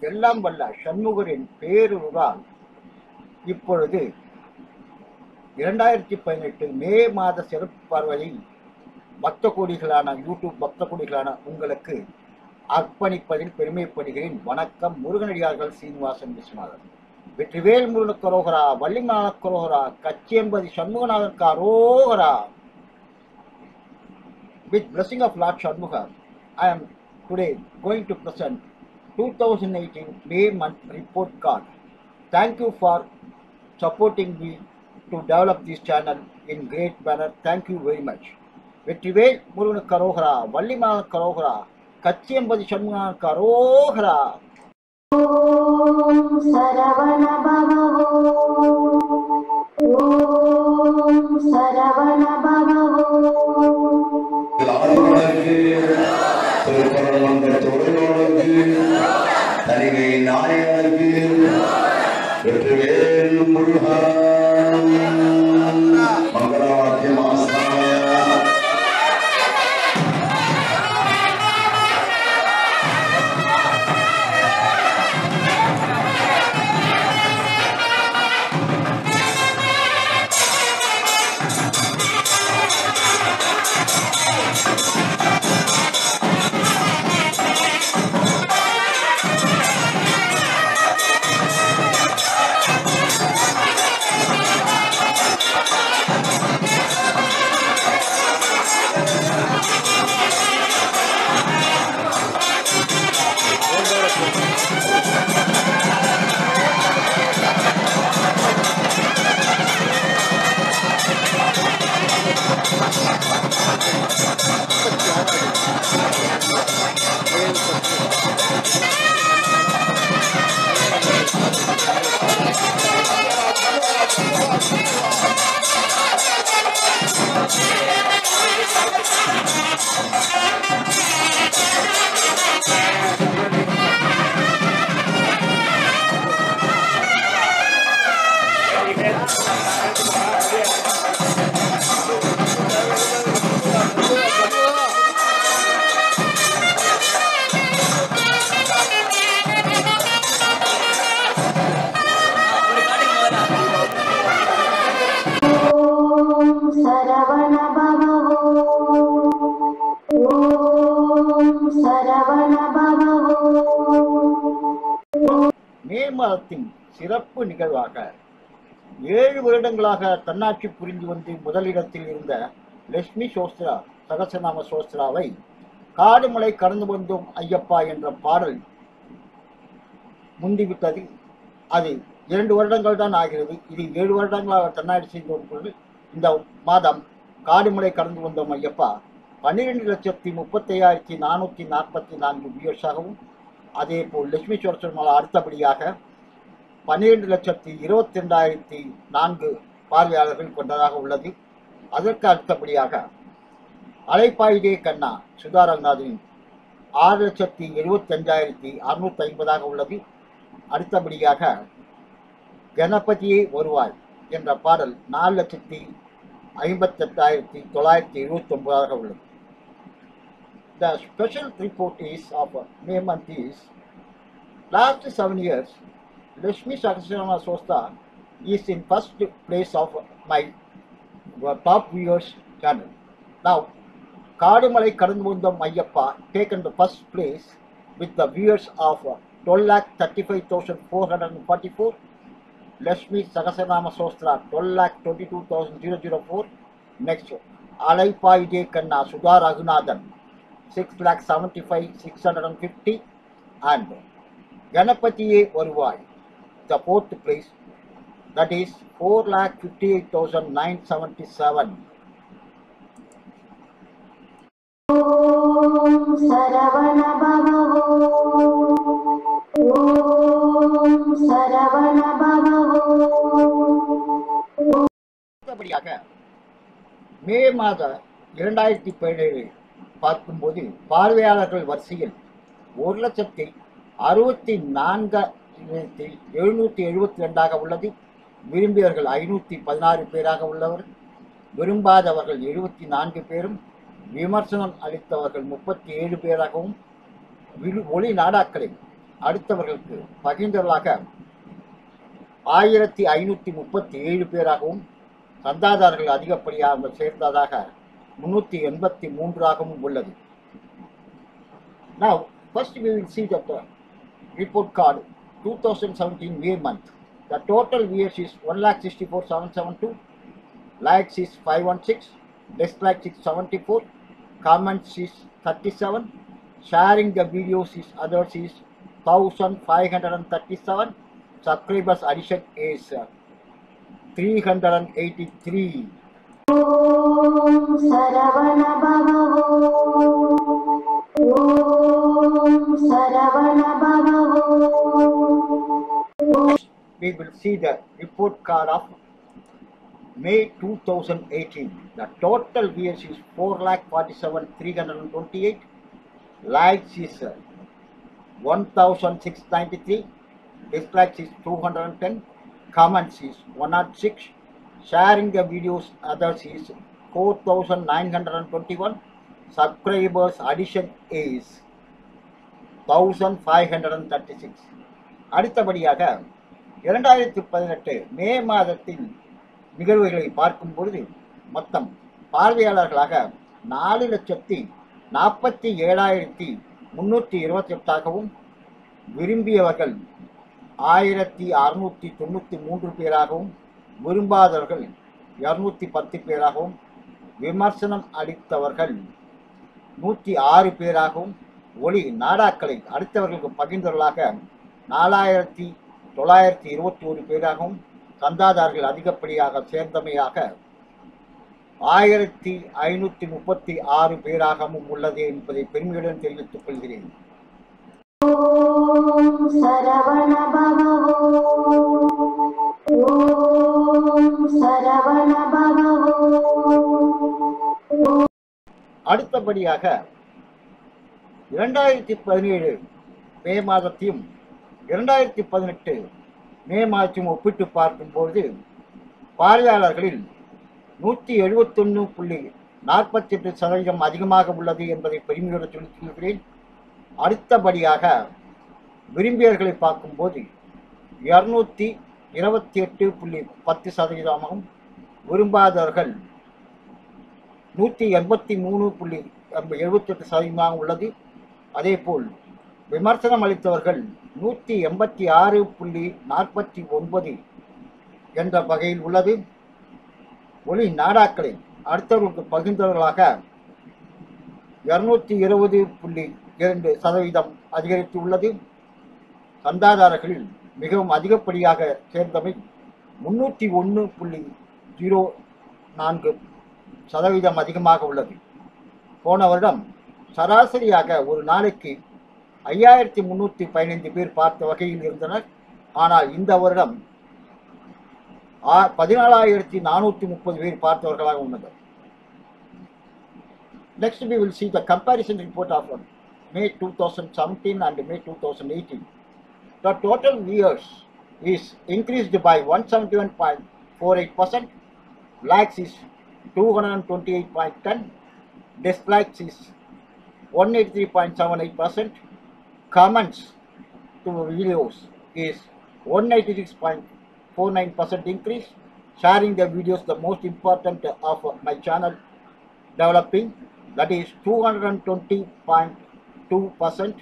எல்லாம் வல்ல சண்முகரின் பேருருளால் இப்பொழுது இரண்டாயிரத்தி பதினெட்டு மே மாத சிறப்பு பார்வையில் பக்த கோடிகளான யூடியூப் பக்த கோடிகளான உங்களுக்கு அர்ப்பணிப்பதில் பெருமைப்படுகிறேன். வணக்கம். முருகனடியார்கள் சீனிவாசன் விஸ்வநாதன். வெற்றிவேல் முருகனுக்கு அரோகரா வள்ளிமானுக்கு அரோகரா கச்சியம்பதி சண்முகநாதனுக்கு அரோகரா with blessing of Lord Shanmuga, I am today going to present 2018 May month report card. Thank you for supporting me to develop this channel in great manner. Thank you very much. Vetrivel முருகனுக்கு அரோகரா வள்ளிமானுக்கு அரோகரா கச்சியம்பதி சண்முகனுக்கு அரோகரா தனிமை நாயகி Vetrivel Murugan மங்களாத்தியம் Brasil! திருமணத்தின் சிறப்பு நிகழ்வாக ஏழு வருடங்களாக தன்னாட்சி புரிந்து வந்து முதலிடத்தில் இருந்த லட்சுமி சோஸ்திரா சகசநாம சோஸ்திராவை காடுமலை கடந்து வந்தோம் ஐயப்பா என்ற பாடல் முந்திவிட்டது. அது இரண்டு வருடங்கள் தான் ஆகிறது. இது ஏழு வருடங்களாக தன்னாட்சி செய்து வருகிறது இந்த மாதம் காடுமலை கடந்து வந்தோம் ஐயப்பா. பன்னிரெண்டு லட்சத்தி முப்பத்தையாயிரத்தி நானூற்றி நாற்பத்தி நான்கு வியூர்ஸாகவும் அதே போல் லட்சுமி சோரசர்மாலா அடுத்தபடியாக பன்னிரெண்டு லட்சத்தி இருபத்தி ரெண்டாயிரத்தி நான்கு பார்வையாளர்கள் கொண்டதாக உள்ளது. அதற்கு அடுத்தபடியாக அலைப்பாயுதே கண்ணா சுதா ரங்கநாதனின் ஆறு லட்சத்தி எழுபத்தி அஞ்சாயிரத்தி அறுநூத்தி ஐம்பதாக உள்ளது. அடுத்தபடியாக கணபதியே வருவாய் என்ற பாடல் நாலு லட்சத்தி ஐம்பத்தெட்டாயிரத்தி தொள்ளாயிரத்தி எழுபத்தி ஒன்பதாக உள்ளது. The special report is of May month is last seven years Lakshmi Sahasranama Sosta is in first place of my uh, top viewers channel. Now Kadumalai Kadandundam Ayyappa taken the first place with the viewers of uh, 12,35,444 Lakshmi Sahasranama Sostra 12,22,004 next Alaipaide Kanna Sudha Raghunathan 6,75,650 and Ganapatiye Varuvai the fourth place that is 4,58,977. May மாத இரண்டாயிரத்தி பதினேழு பார்க்கும்போது பார்வையாளர்கள் வரிசையில் ஒரு லட்சத்தி அறுபத்தி நான்கு எழுநூற்றி எழுபத்தி ரெண்டாக உள்ளது. விரும்பியவர்கள் ஐநூற்றி பதினாறு பேராக உள்ளவர். விரும்பாதவர்கள் எழுபத்தி நான்கு பேரும் விமர்சனம் அளித்தவர்கள் முப்பத்தி ஏழு பேராகவும் விழு- ஒளி நாடாக்களை அடுத்தவர்களுக்கு பகிர்ந்தவர்களாக ஆயிரத்தி ஐநூற்றி முப்பத்தி ஏழு பேராகவும் சந்தாதாரர்கள் அதிகப்படியாக சேர்ந்ததாக முன்னூற்றி எண்பத்தி மூன்றாகவும் உள்ளது. Now, first we will see that uh, report card. 2017 May month. The total views is 1,64,772, likes is 516, dislikes is 74, comments is 37, sharing the videos is others is 1537, subscribers addition is uh, 383. we will see the report card of May 2018. The total views is 4,47,328. Likes is uh, 1,693. Dislikes is 210. Comments is 106. Sharing the videos others is 4,921. Subscribers addition is 1,536. அடுத்தபடியாக இரண்டாயிரத்தி பதினெட்டு மே மாதத்தின் நிகழ்வுகளை பார்க்கும் பொழுது மொத்தம் பார்வையாளர்களாக நாலு லட்சத்தி நாற்பத்தி ஏழாயிரத்தி முன்னூற்றி இருபத்தி எட்டாகவும் விரும்பியவர்கள் ஆயிரத்தி அறுநூற்றி தொண்ணூற்றி மூன்று பேராகவும் விரும்பாதவர்கள் இரநூத்தி பத்து பேராகவும் விமர்சனம் அளித்தவர்கள் நூற்றி ஆறு பேராகவும் ஒளி நாடாக்களை அடுத்தவர்களுக்கு பகிர்ந்தவர்களாக நாலாயிரத்தி தொள்ளாயிரத்தி இருபத்தி ஒரு பேராகவும் சந்தாதாரர்கள் அதிகப்படியாக சேர்ந்தமையாக ஆயிரத்தி ஐநூத்தி முப்பத்தி ஆறு பேராகவும் உள்ளது என்பதை பெருமையுடன் தெரிவித்துக் கொள்கிறேன். அடுத்தபடியாக இரண்டாயிரத்தி பதினேழு மே மாதத்தையும் இரண்டாயிரத்தி பதினெட்டு மே மாதத்தையும் ஒப்பிட்டு பார்க்கும்போது பார்வையாளர்களில் நூற்றி எழுபத்தொன்று புள்ளி நாற்பத்தி எட்டு சதவீதம் அதிகமாக உள்ளது என்பதை பெருமையோடு சொல்லிக் கொள்கிறேன். அடுத்தபடியாக விரும்பியர்களை பார்க்கும்போது இரநூத்தி இருபத்தி எட்டு புள்ளி பத்து சதவீதமாகவும் விரும்பாதவர்கள் நூற்றி எண்பத்தி மூணு புள்ளி எழுபத்தெட்டு சதவீதமாக உள்ளது. அதேபோல் விமர்சனம் அளித்தவர்கள் நூற்றி எண்பத்தி ஆறு புள்ளி நாற்பத்தி ஒன்பது என்ற வகையில் உள்ளது. ஒளி நாடாக்களை அடுத்தவர்களுக்கு பகிர்ந்தவர்களாக இருநூத்தி இருபது புள்ளி இரண்டு சதவீதம் அதிகரித்து உள்ளது சந்தாதாரர்களில் மிகவும் அதிகப்படியாக சேர்ந்தவை முன்னூற்றி ஒன்று புள்ளி ஜீரோ நான்கு சதவீதம் அதிகமாக உள்ளது. போன வருடம் சராசரியாக ஒரு நாளைக்கு ஐயாயிரத்தி முன்னூற்றி பதினைந்து பேர் பார்த்த வகையில் இருந்தனர் ஆனால் இந்த வருடம் ஆ பதினாலாயிரத்தி நானூற்றி முப்பது பேர் பார்த்தவர்களாக உள்ளது next we will see the comparison report of May two thousand seventeen and May two thousand eighteen the total viewers is increased by one seventy one point four eight percent likes is two hundred and twenty eight point ten dislikes is one eight three point seven eight percent comments to videos is 186.49% increase, sharing the videos the most important of my channel developing. That is 220.2%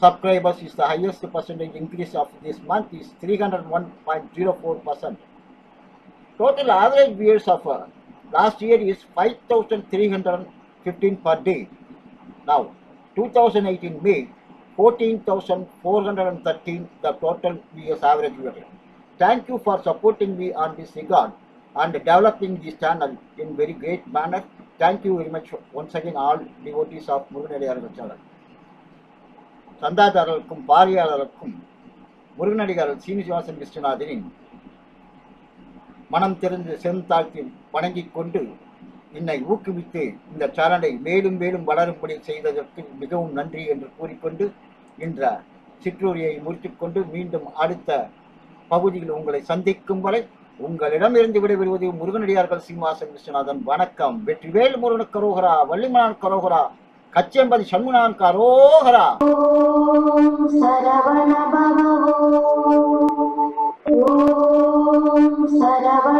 subscribers is the highest percentage increase of this month is 301.04% total average viewers of uh, last year is 5315 per day. Now 2018 may 14413 the total viewers average viewer thank you for supporting me on this regard and developing this channel in very great manner thank you very much once again all devotees of முருகனடியார்கள் channel சந்தாதாரர்களுக்கும் பார்வையாளர்களுக்கும் முருகனடிகாரர் சீனிவாசன் விஸ்வநாதனின் மனம் திறந்து செந்தாழ்த்தி வணங்கிக் கொண்டு என்னை ஊக்குவித்து இந்த சேனலை மேலும் மேலும் வளரும்படி செய்ததற்கு மிகவும் நன்றி என்று கூறிக்கொண்டு என்ற சிற்றுரையை முடித்துக்கொண்டு மீண்டும் அடுத்த பகுதியில் உங்களை சந்திக்கும் வரை உங்களிடம் இருந்து விடைபெறுவது முருகனடியார்கள் சீமாசன் விஸ்வநாதன். வணக்கம். வெற்றிவேல் முருகன் கரோகரா வள்ளிமலான் கரோகரா கச்சேம்பதி சண்முனான் கரோகரா. சரவண